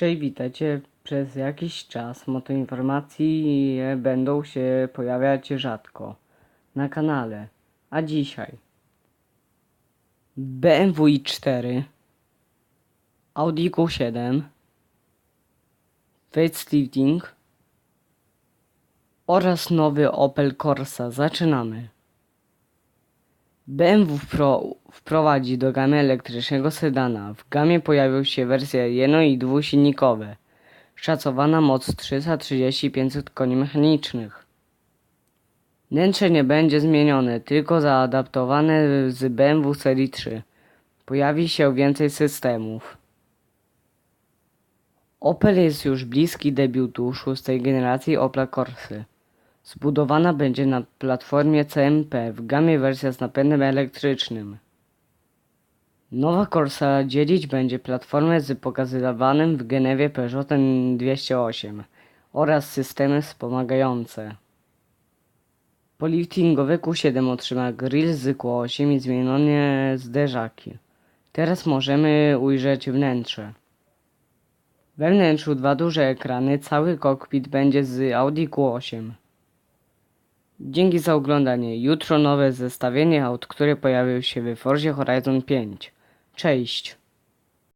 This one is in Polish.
Cześć, witajcie. Przez jakiś czas motoinformacje będą się pojawiać rzadko na kanale. A dzisiaj BMW i4, Audi Q7, facelifting oraz nowy Opel Corsa. Zaczynamy. BMW wpro, wprowadzi do gamy elektrycznego sedana. W gamie pojawią się wersje jedno- i dwusilnikowe. Szacowana moc 330-500 koni mechanicznych. Wnętrze nie będzie zmienione, tylko zaadaptowane z BMW serii 3. Pojawi się więcej systemów. Opel jest już bliski debiutu szóstej generacji Opla Corsy. Zbudowana będzie na platformie CMP w gamie wersja z napędem elektrycznym. Nowa Corsa dzielić będzie platformę z pokazywanym w Genewie Peugeotem 208 oraz systemy wspomagające. Poliftingowy Q7 otrzyma grill z Q8 i zmienione zderzaki. Teraz możemy ujrzeć wnętrze. We wnętrzu dwa duże ekrany, cały kokpit będzie z Audi Q8. Dzięki za oglądanie. Jutro nowe zestawienie aut, które pojawią się w Forzie Horizon 5. Cześć!